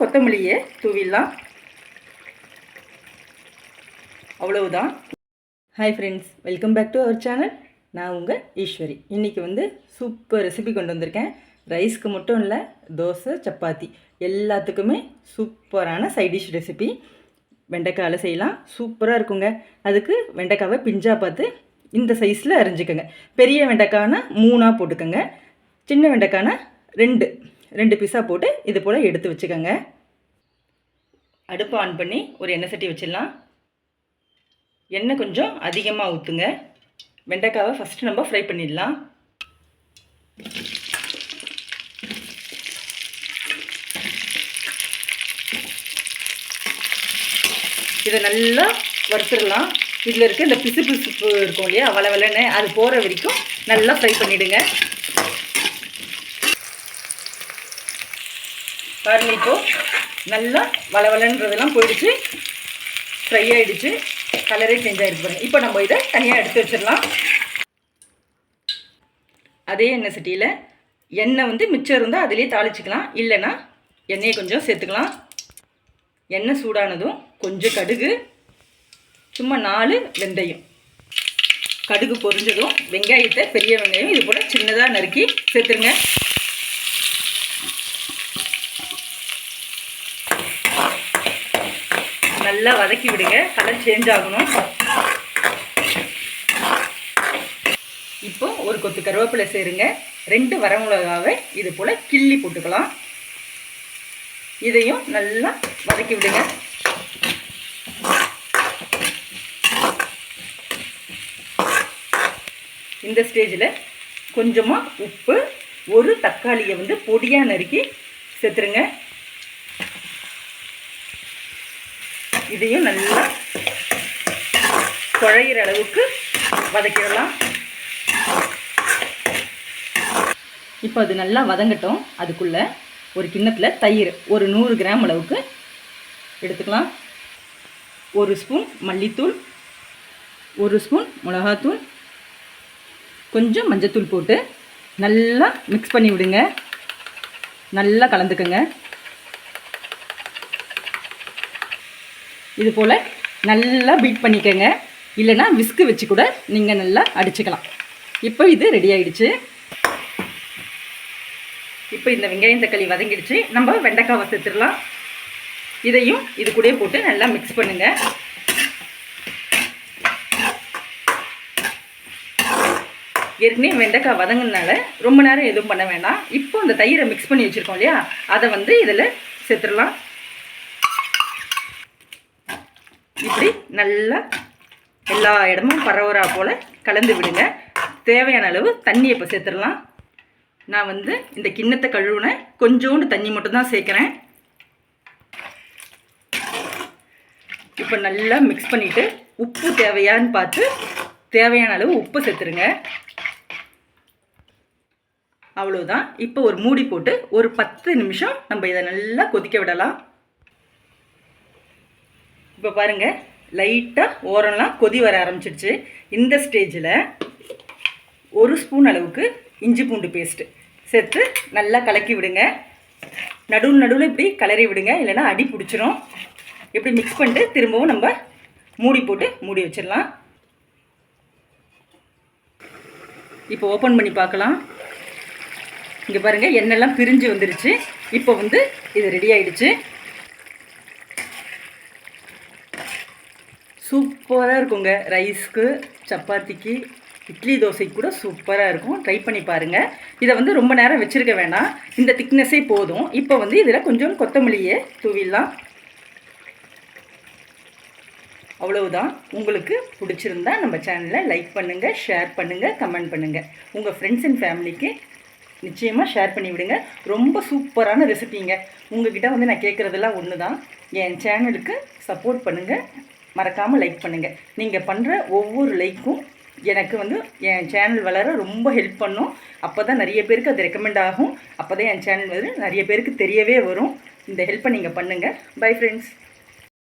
கொத்தமல்லியை தூவிடலாம். அவ்வளவுதான். Hi friends welcome back to our channel நான் உங்கள் ஈஸ்வரி. இன்றைக்கி வந்து சூப்பர் ரெசிபி கொண்டு வந்திருக்கேன். ரைஸ்க்கு மட்டும் இல்லை தோசை சப்பாத்தி. எல்லாத்துக்குமே சூப்பரான சைட் டிஷ் ரெசிபி வெண்டைக்காயில் செய்யலாம். சூப்பராக இருக்குங்க. அதுக்கு வெண்டைக்காவை பிஞ்சா பார்த்து இந்த சைஸில் அரிஞ்சிக்கோங்க. பெரிய வெண்டைக்காய்னா மூணாக போட்டுக்கோங்க. சின்ன வெண்டைக்காய்னா ரெண்டு. ரெண்டு பீஸாக போட்டு இது போல் எடுத்து வச்சுக்கோங்க. அடுப்பு ஆன் பண்ணி ஒரு எண்ணெய் சட்டி வச்சிடலாம். எண்ணெய் கொஞ்சம் அதிகமாக ஊற்றுங்க வெண்டைக்காவை ஃபஸ்ட்டு நம்ம ஃப்ரை பண்ணிடலாம். இதை நல்லா வறுத்துடலாம். இதில் இருக்க இந்த பிசு பிசுப்பு இருக்கும் இல்லையா? வளவலன்னு அது போகிற வரைக்கும் நல்லா ஃப்ரை பண்ணிவிடுங்க பாருங்கள் இப்போது நல்லா வளவலன்றதெல்லாம் போயிடுச்சு. ஃப்ரை ஆகிடுச்சு கலரே சேஞ்ச் ஆகிடுச்சு பாருங்கள் இப்போ நம்ம இதை தனியாக எடுத்து வச்சிடலாம். அதே எண்ணெய் சட்டியில் எண்ணெய் வந்து மிச்சம் இருந்தால் அதிலே தாளிச்சிக்கலாம். இல்லைன்னா எண்ணெயை கொஞ்சம் சேர்த்துக்கலாம். எண்ணெய் சூடானதும் கொஞ்சம் கடுகு சும்மா நாலு வெந்தயம். கடுகு பொரிஞ்சதும் வெங்காயத்தை பெரிய வெங்காயம் இது போல் சின்னதாக நறுக்கி சேர்த்துருங்க. நல்லா வதக்கி விடுங்க. கலர் சேஞ்ச் ஆகணும். இப்போ ஒரு கொத்து கருவேப்பிலை சேருங்க. ரெண்டு வரமிளகாவை இது போல் கிள்ளி போட்டுக்கலாம். இதையும் நல்லா வதக்கி விடுங்க. இந்த ஸ்டேஜில் கொஞ்சமாக உப்பு ஒரு தக்காளியை வந்து பொடியாக நறுக்கி சேர்த்துருங்க. இதையும் நல்லா குழையிற அளவுக்கு வதக்கிடலாம். இப்போ அது நல்லா வதங்கட்டும். அதுக்குள்ளே ஒரு கிண்ணத்தில் தயிர் ஒரு நூறு கிராம் அளவுக்கு எடுத்துக்கலாம். ஒரு ஸ்பூன் மல்லித்தூள் ஒரு ஸ்பூன் மிளகாத்தூள் கொஞ்சம் மஞ்சத்தூள் போட்டு நல்லா மிக்ஸ் பண்ணி விடுங்க. நல்லா கலந்துக்கங்க. இது போல் நல்லா பீட் பண்ணிக்கோங்க. இல்லைனா விஸ்கு வச்சு கூட நீங்கள் நல்லா அடிச்சுக்கலாம். இப்போ இது ரெடி ஆகிடுச்சு இப்போ இந்த வெங்காயம் தக்காளி வதங்கிடுச்சு. நம்ம வெண்டைக்காவை சேர்த்துடலாம். இதையும் இது கூட போட்டு நல்லா மிக்ஸ் பண்ணுங்கள் ஏற்கனவே வெண்டைக்காய் வதங்கினால ரொம்ப நேரம் எதுவும் பண்ண வேண்டாம் இப்போ அந்த தயிரை மிக்ஸ் பண்ணி வச்சுருக்கோம் இல்லையா? அதை வந்து இதில் சேர்த்துடலாம். இப்படி நல்லா எல்லா இடமும் பரவரா போல் கலந்து விடுங்க. தேவையான அளவு தண்ணியை இப்போ சேர்த்துடலாம். நான் வந்து இந்த கிண்ணத்தை கழுவுன கொஞ்சோண்டு தண்ணி மட்டும்தான் சேர்க்குறேன். இப்போ நல்லா மிக்ஸ் பண்ணிவிட்டு உப்பு தேவையான்னு பார்த்து தேவையான அளவு உப்பு சேர்த்துருங்க. அவ்வளோதான் இப்போ ஒரு மூடி போட்டு ஒரு பத்து நிமிஷம் நம்ம இதை நல்லா கொதிக்க விடலாம். இப்போ பாருங்கள் லைட்டாக ஓரம்லாம் கொதி வர ஆரம்பிச்சிடுச்சு. இந்த ஸ்டேஜில் ஒரு ஸ்பூன் அளவுக்கு இஞ்சி பூண்டு பேஸ்ட்டு சேர்த்து நல்லா கலக்கி விடுங்க. நடுவில் நடுவில் இப்படி கலரி விடுங்க. இல்லைன்னா அடி பிடிச்சிரும். இப்படி மிக்ஸ் பண்ணிட்டு திரும்பவும் நம்ம மூடி போட்டு மூடி வச்சிடலாம். இப்போ ஓப்பன் பண்ணி பார்க்கலாம். இங்கே பாருங்கள் எண்ணெய்லாம் பிரிஞ்சு வந்துருச்சு. இப்போ வந்து இது ரெடி ஆகிடுச்சு சூப்பராக இருக்குங்க. ரைஸ்க்கு சப்பாத்திக்கு இட்லி தோசைக்கு கூட சூப்பராக இருக்கும். ட்ரை பண்ணி பாருங்கள் இதை வந்து ரொம்ப நேரம் வச்சுருக்க வேணாம். இந்த திக்னஸே போதும். இப்போ வந்து இதில் கொஞ்சம் கொத்தமல்லியை தூவிடலாம். அவ்வளவுதான். உங்களுக்கு பிடிச்சிருந்தா நம்ம சேனலை லைக் பண்ணுங்கள் ஷேர் பண்ணுங்கள் கமெண்ட் பண்ணுங்கள் உங்கள் ஃப்ரெண்ட்ஸ் அண்ட் ஃபேமிலிக்கு நிச்சயமாக ஷேர் பண்ணி விடுங்க. ரொம்ப சூப்பரான ரெசிபிங்க உங்ககிட்ட வந்து நான் கேட்குறதெல்லாம் ஒன்று தான் என் சேனலுக்கு சப்போர்ட் பண்ணுங்கள் மறக்காமல் லைக் பண்ணுங்கள் நீங்கள் பண்ணுற ஒவ்வொரு லைக்கும் எனக்கு வந்து என் சேனல் வளர ரொம்ப ஹெல்ப் பண்ணும். அப்போ தான் நிறைய பேருக்கு அது ரெக்கமெண்ட் ஆகும். அப்போ தான் என் சேனல் வந்து நிறைய பேருக்கு தெரியவே வரும். இந்த ஹெல்ப்பை நீங்கள் பண்ணுங்கள் பை ஃப்ரெண்ட்ஸ்